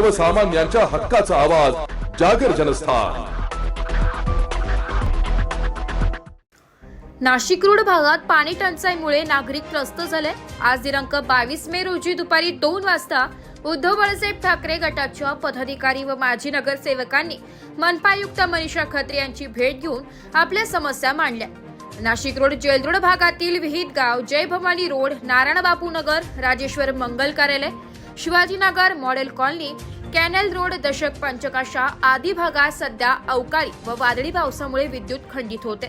सर्वसामान्यांच्या हक्काचा आवाज जागर जनस्थान. नाशिक रोड भागात पाणी टंचाईमुळे नागरिक त्रस्त झाले. आज दिनांक बावीस मे रोजी दुपारी दोन वाजता उद्धव बाळासाहेब ठाकरे गटाच्या पदाधिकारी व माजी नगरसेवकांनी मनपायुक्त मनीषा खत्रे यांची भेट घेऊन आपल्या समस्या मांडल्या. नाशिक रोड जेलरोड भागातील विहित गाव जय भवानी रोड नारायणबापू नगर राजेश्वर मंगल कार्यालय Shivajinagar model colony canal road Dasak पंचकाशा आदी भागात सध्या अवकाळी व वादळी पावसामुळे विद्युत खंडित होते.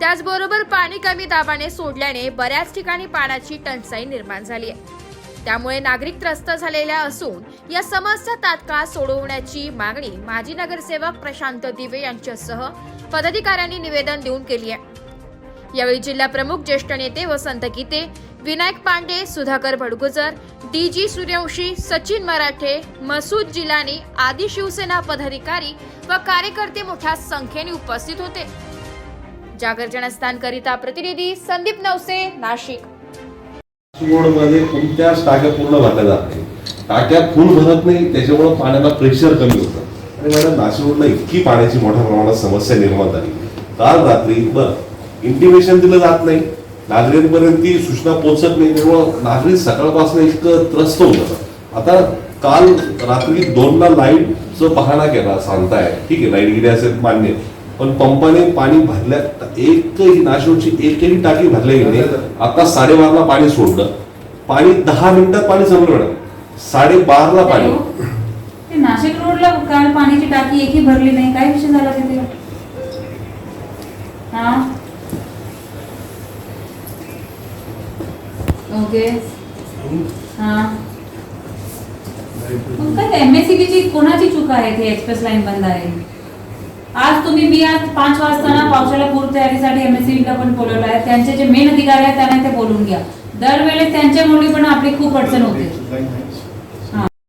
त्याचबरोबर पाणी कमी दाबाने सोडल्याने बऱ्याच ठिकाणी पाण्याची टंचाई निर्माण झाली आहे. त्यामुळे नागरिक त्रस्त झालेल्या असून या समस्या तात्काळ सोडवण्याची मागणी माजी नगरसेवक प्रशांत दिवे यांच्यासह पदाधिकाऱ्यांनी निवेदन देऊन केली आहे. यावेळी जिल्हा प्रमुख ज्येष्ठ नेते वसंत गीते विनायक पांडे सुधाकर भडगुजर डी जी सूर्यवंशी सचिन मराठे मसूद जिलानी आदी शिवसेना पदाधिकारी व कार्यकर्ते मोठ्या संख्येने उपस्थित होते. जागर जनस्थान करिता प्रतिनिधी संदीप नवसे नाशिक. मध्ये कोणत्याच टाक्या पूर्ण भरल्या जात नाही. टाक्या फुल भरत नाही त्याच्यामुळे पाण्याला प्रेशर कमी होतं. आणि मॅडम नाशिकला इतकी पाण्याची मोठ्या प्रमाणात समस्या निर्माण झाली. काल रात्री बरं इंटिमेशन दिलं जात नाही. नागरिकांपर्यंत ती सूचना पोहोचत नाही. त्यामुळं नागरिक सकाळपासून इतकं त्रस्त होतं आता काल रात्री दोनला लाईटचं पाहणा केला सांगताय. ठीक आहे लाइट गेली असेल मान्य. पण पंपाने पाणी भरल्या एकही नाशिकची एकही टाकी भरल्या गेली आता साडेबाराला पाणी सोडलं. पाणी दहा मिनिटात पाणी संपलं साडेबारला साडेबाराला पाणी. नाशिक रोडला काल पाण्याची टाकी एकही भरली नाही. काय विषय झाला तिथे हा ओके. हा. मग काय ची कोणाची चूक आहे ती एक्सप्रेस लाईन बंद आहे आज तुम्ही मी आज पाच वाजता ना पावसाळ्या पूर्व तयारीसाठी एमएससीबीला पण बोलवलं आहे. त्यांचे जे मेन अधिकारी आहेत त्यांना ते बोलून घ्या. दरवेळेस त्यांच्यामुळे पण आपली खूप अडचण होते.